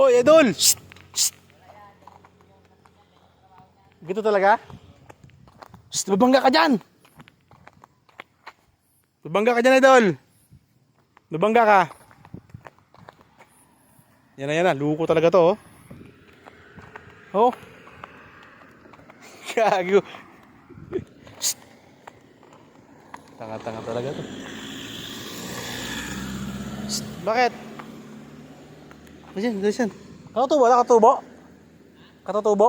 Oy, idol! Shh! Shh! Gito talaga? Shh, babangga ka dyan! Babangga ka dyan, idol! Babangga ka! Yan na, yan na. Luko talaga to, oh. Oh. Gago. Tanga-tanga talaga to. Shh. Bakit? Diyan, diyan. Katutubo, nakatubo? Katutubo?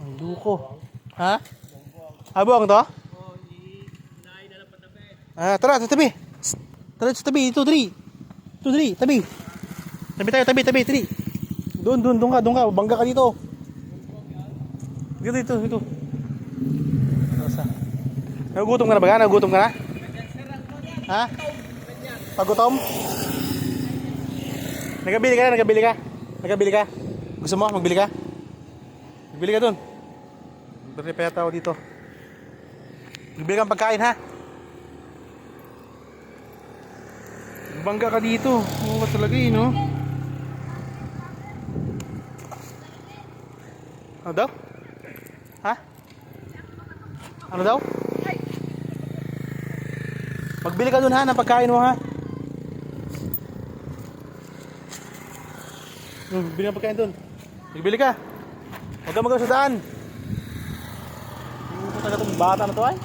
Ang luko. Ha? Abong to? Ah, tara, sa tabi. Tara sa tabi, ito, three. Ito, three, tabi. Tabi tayo, tabi, tabi, three. Doon, doon, doon ka, doon ka. Bangga ka dito. Dito, dito, dito. Nasa? Nagugutom ka na ba? Nagugutom ka na? Ha? Pagutom? Nagabili ka na, nagabili ka. Nagabili ka. Gusto mo, magbili ka? Magbili ka doon. Prepare tao dito. Magbili kang pagkain ha. Bangga ka dito. Oo talaga eh, no? Ano daw? Ha? Ano daw? Magbili ka dun ha ng pagkain mo ha. Hmm, bili ng pagkain dun. Magbili ka. Huwag ka magawa sa daan. Ano talaga itong bata na to ay?